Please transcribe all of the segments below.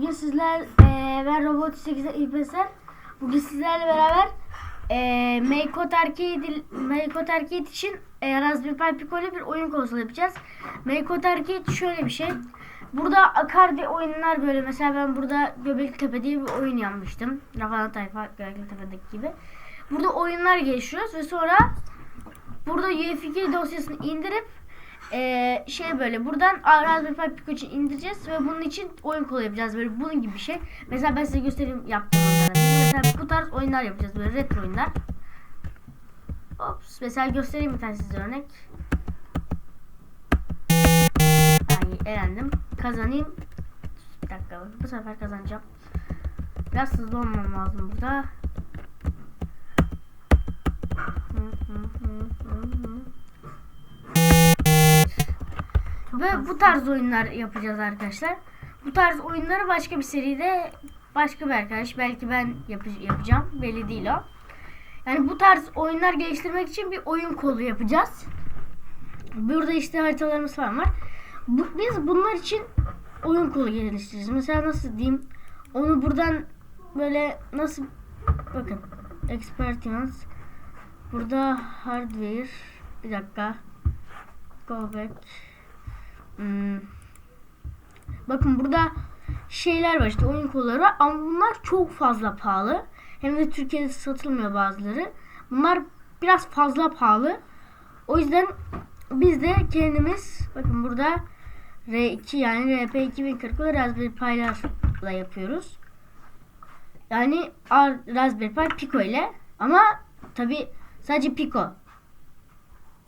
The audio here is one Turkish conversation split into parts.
Bugün sizler eee ben Robot 8 İlbeser. Bugün sizlerle beraber eee Maycode Arcade, Maycode Arcade için eee Raspberry Pi Pico ile bir oyun konsolu yapacağız. Maycode Arcade şöyle bir şey. Burada akar bir oyunlar böyle. Mesela ben burada Göbekli diye bir oyun yapmıştım. Rafadan Tayfa Göbekli Tepe'deki gibi. Burada oyunlar geçiyoruz ve sonra burada UEFI dosyasını indirip ee, şey böyle buradan Raspberry Pi Pico için indireceğiz ve bunun için oyun kolu yapacağız böyle bunun gibi bir şey. Mesela ben size göstereyim oyunları. Mesela bu tarz oyunlar yapacağız böyle retro oyunlar. Ops, mesela göstereyim bir tane size örnek. Ay, elendim. Kazanayım. Bir dakika bu sefer kazanacağım. Biraz hızlı olmam lazım burada. Hı hı hı hı hı. Ve bu tarz oyunlar yapacağız arkadaşlar. Bu tarz oyunları başka bir seride başka bir arkadaş belki ben yapı- yapacağım. Belli değil o. Yani bu tarz oyunlar geliştirmek için bir oyun kolu yapacağız. Burada işte haritalarımız falan var. Bu, biz bunlar için oyun kolu geliştireceğiz. Mesela nasıl diyeyim? Onu buradan böyle nasıl bakın experience burada hardware bir dakika go back Hmm. Bakın burada şeyler var işte oyun kolları var ama bunlar çok fazla pahalı. Hem de Türkiye'de satılmıyor bazıları. Bunlar biraz fazla pahalı. O yüzden biz de kendimiz bakın burada R2 yani RP 2040 ile Raspberry Pi'larla yapıyoruz. Yani Raspberry Pi Pico ile ama tabi sadece Pico.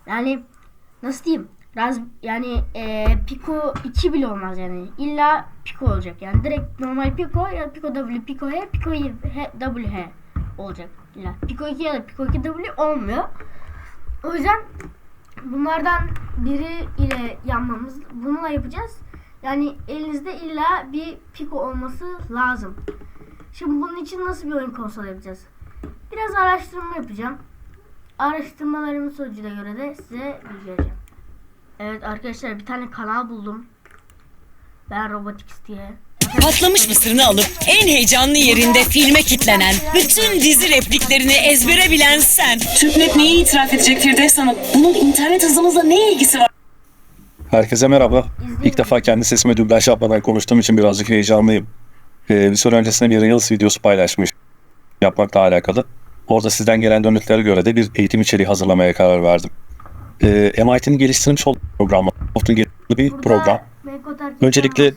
Yani nasıl diyeyim? Raz yani e, Pico 2 bile olmaz yani. İlla Pico olacak. Yani direkt normal Pico ya Pico W, Pico H, Pico H, W H olacak. İlla Pico 2 ya da Pico 2 W olmuyor. O yüzden bunlardan biri ile yanmamız bununla yapacağız. Yani elinizde illa bir Pico olması lazım. Şimdi bunun için nasıl bir oyun konsolu yapacağız? Biraz araştırma yapacağım. Araştırmalarımın sonucuna göre de size bilgi. Evet arkadaşlar bir tane kanal buldum. Ben Robotics diye. Patlamış mısırını alıp en heyecanlı yerinde filme kitlenen, bütün dizi repliklerini ezbere bilen sen. Türknet neyi itiraf edecek Firdevs Hanım? Bunun internet hızımızla ne ilgisi var? Herkese merhaba. İlk defa kendi sesime dublaj yapmadan konuştuğum için birazcık heyecanlıyım. Ee, bir süre öncesinde bir Reels videosu paylaşmış yapmakla alakalı. Orada sizden gelen dönütlere göre de bir eğitim içeriği hazırlamaya karar verdim. Ee, MIT'nin geliştirmiş olduğu program, Microsoft'un geliştirdiği bir Burada program. Öncelikle-.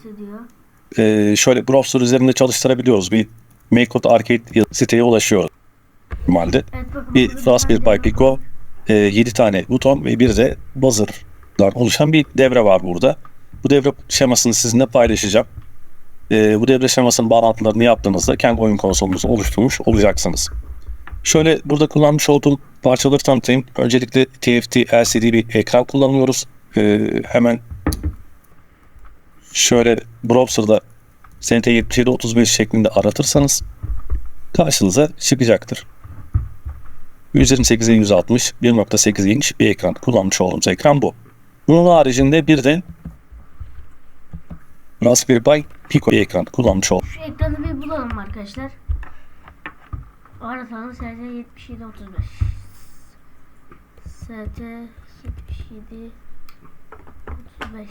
Ee, şöyle browser üzerinde çalıştırabiliyoruz. Bir Maycode Arcade siteye ulaşıyoruz normalde. Evet, bakın Bir Raspberry Pi Pico, e, 7 tane buton ve bir de buzzer'dan oluşan bir devre var burada. Bu devre şemasını sizinle paylaşacağım. E, bu devre şemasının bağlantılarını yaptığınızda kendi oyun konsolunuzu oluşturmuş olacaksınız. Şöyle burada kullanmış olduğum parçaları tanıtayım. Öncelikle TFT LCD bir ekran kullanıyoruz. E, hemen şöyle browser'da SNT 7735 şeklinde aratırsanız karşınıza çıkacaktır. 128'e 160 1.8 inç bir ekran kullanmış olduğumuz ekran bu. Bunun haricinde bir de Raspberry Pi Pico bir ekran kullanmış oldum. Şu ekranı bir bulalım arkadaşlar. Aratalım ST 77 35. ST 77 35.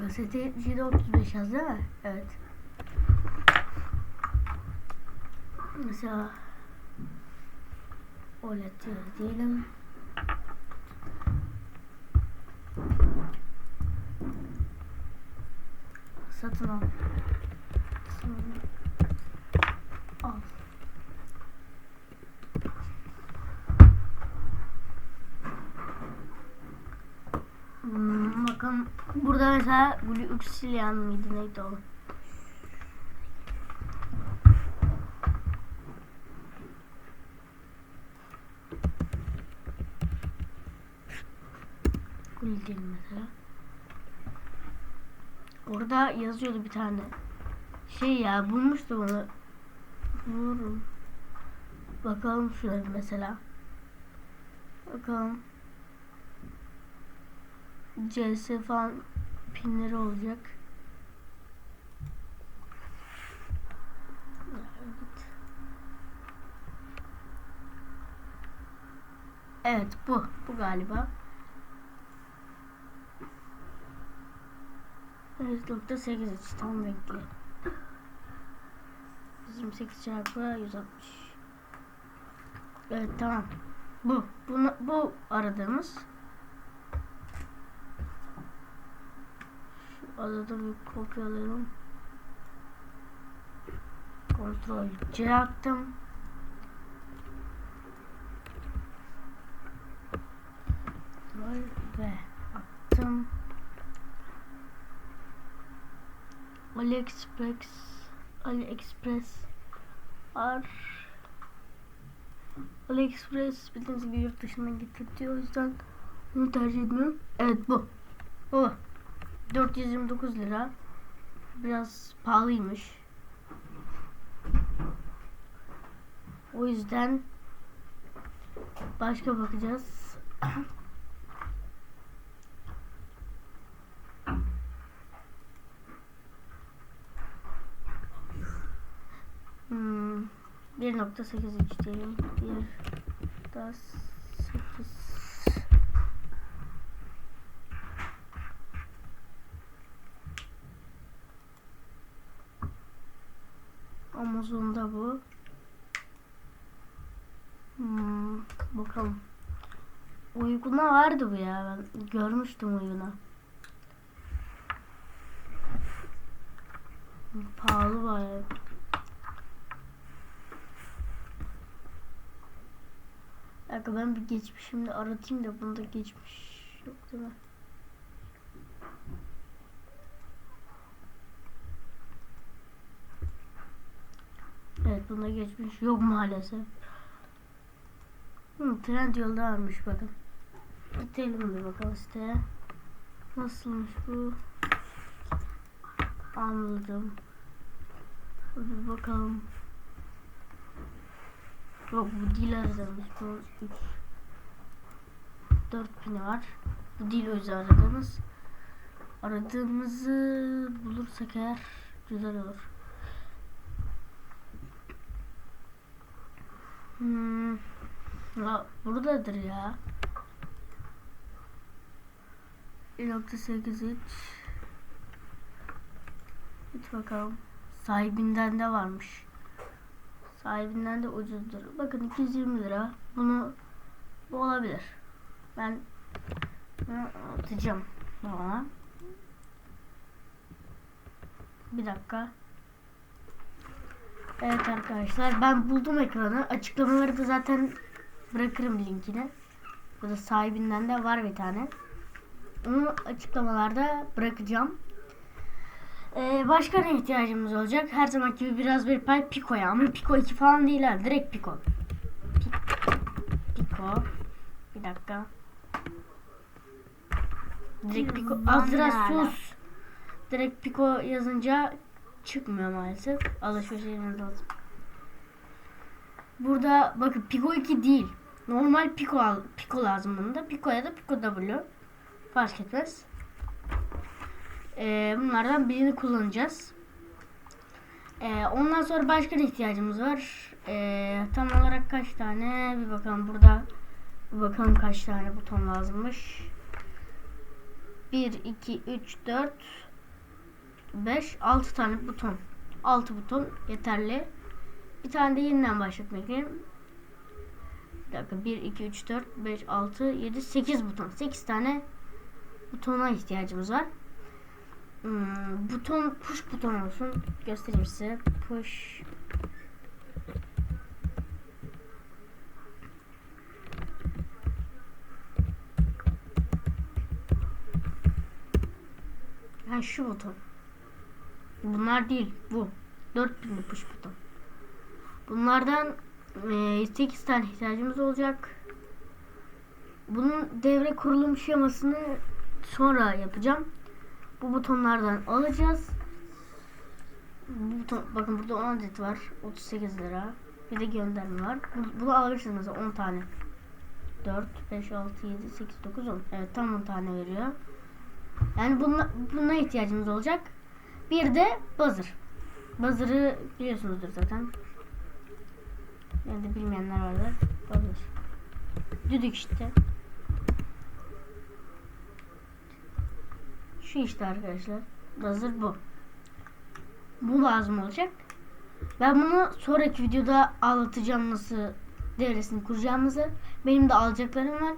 Ben ST 77 35 yaz değil mi? Evet. Mesela OLED diyelim. Satın al. Satın al. Hmm, bakın burada mesela Gluxilian mıydı neydi o? Gul değil mesela. Orada yazıyordu bir tane. Şey ya bulmuştum onu. Bulurum. Bakalım şuraya mesela. Bakalım. CS falan pinleri olacak. Evet bu. Bu galiba. 148 açı tam renkli. 28 çarpı 160. Evet tamam. Bu. Bunu, bu aradığımız. Bir kopyalayalım. Kontrol C attım. Kontrol V attım. AliExpress AliExpress var. AliExpress bildiğiniz gibi yurt dışından getirtiyor o yüzden bunu tercih etmiyorum. Evet bu. Bu. 429 lira. Biraz pahalıymış. O yüzden başka bakacağız. Hmm, 1.83 diyelim. 1 da 8 Bu. Hmm, bakalım. Uyguna vardı bu ya. Ben görmüştüm uyguna. Pahalı bayağı. Dakika ben bir geçmişimde aratayım da bunda geçmiş yok değil mi? Bunda geçmiş yok maalesef. Hı, trend yolda varmış bakın. Gidelim bir bakalım siteye. Nasılmış bu? Anladım. Bir bakalım. Yok bu değil aradığımız. Bu 3 4 pini var. Bu değil o yüzden aradığımız. Aradığımızı bulursak eğer güzel olur. Hmm. Ya buradadır ya. 1.83 Git bakalım. Sahibinden de varmış. Sahibinden de ucuzdur. Bakın 220 lira. Bunu bu olabilir. Ben bunu atacağım ona. Bir dakika. Evet arkadaşlar ben buldum ekranı. Açıklamaları da zaten bırakırım linkini. Burada sahibinden de var bir tane. Onu açıklamalarda bırakacağım. Ee, başka ne ihtiyacımız olacak? Her zaman gibi biraz bir pay Pico'ya ama Pico 2 falan değil ha. Direkt Pico. Pi- Pico. Bir dakika. Direkt Pico. Azra sus. Direkt Pico yazınca çıkmıyor maalesef. Alışveriş etmeniz lazım. Burada bakın Pico 2 değil. Normal Pico al, Pico lazım bunda. Pico ya da Pico W. Fark etmez. Ee, bunlardan birini kullanacağız. Ee, ondan sonra başka ne ihtiyacımız var? Ee, tam olarak kaç tane? Bir bakalım burada. Bir bakalım kaç tane buton lazımmış. 1, 2, 3, 4, 5, 6 tane buton. 6 buton yeterli. Bir tane de yeniden başlatmak ekleyelim. Bir dakika 1, 2, 3, 4, 5, 6, 7, 8 buton. 8 tane butona ihtiyacımız var. Hmm, buton push buton olsun. Göstereyim size. Push Ha şu buton. Bunlar değil. Bu. 4000 push buton. Bunlardan e, 8 tane ihtiyacımız olacak. Bunun devre kurulum şemasını sonra yapacağım. Bu butonlardan alacağız. Bu buton, bakın burada 10 adet var. 38 lira. Bir de gönderme var. Bu- Bunu alabilirsiniz mesela 10 tane. 4, 5, 6, 7, 8, 9, 10. Evet tam 10 tane veriyor. Yani buna, buna ihtiyacımız olacak. Bir de buzzer. Buzzer'ı biliyorsunuzdur zaten. Yani de bilmeyenler vardır. Buzzer. Düdük işte. Şu işte arkadaşlar. Hazır bu. Bu lazım olacak. Ben bunu sonraki videoda anlatacağım nasıl devresini kuracağımızı. Benim de alacaklarım var.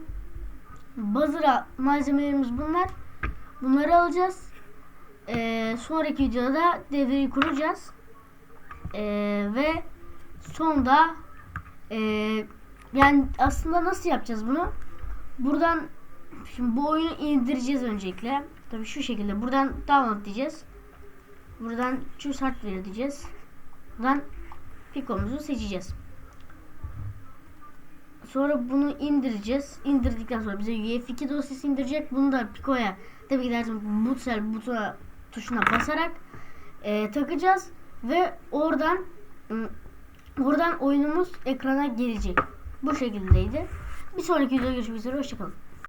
Buzzer malzemelerimiz bunlar. Bunları alacağız. Ee, sonraki videoda da devreyi kuracağız. Ee, ve sonda ee, yani aslında nasıl yapacağız bunu? Buradan şimdi bu oyunu indireceğiz öncelikle. Tabii şu şekilde buradan download diyeceğiz. Buradan choose hardware diyeceğiz. Buradan Pico'muzu seçeceğiz. Sonra bunu indireceğiz. İndirdikten sonra bize UEFI dosyası indirecek. Bunu da Pico'ya tabii ki dersin bootsel butona tuşuna basarak e, takacağız ve oradan ım, oradan oyunumuz ekrana gelecek. Bu şekildeydi. Bir sonraki videoda görüşmek üzere. Hoşçakalın.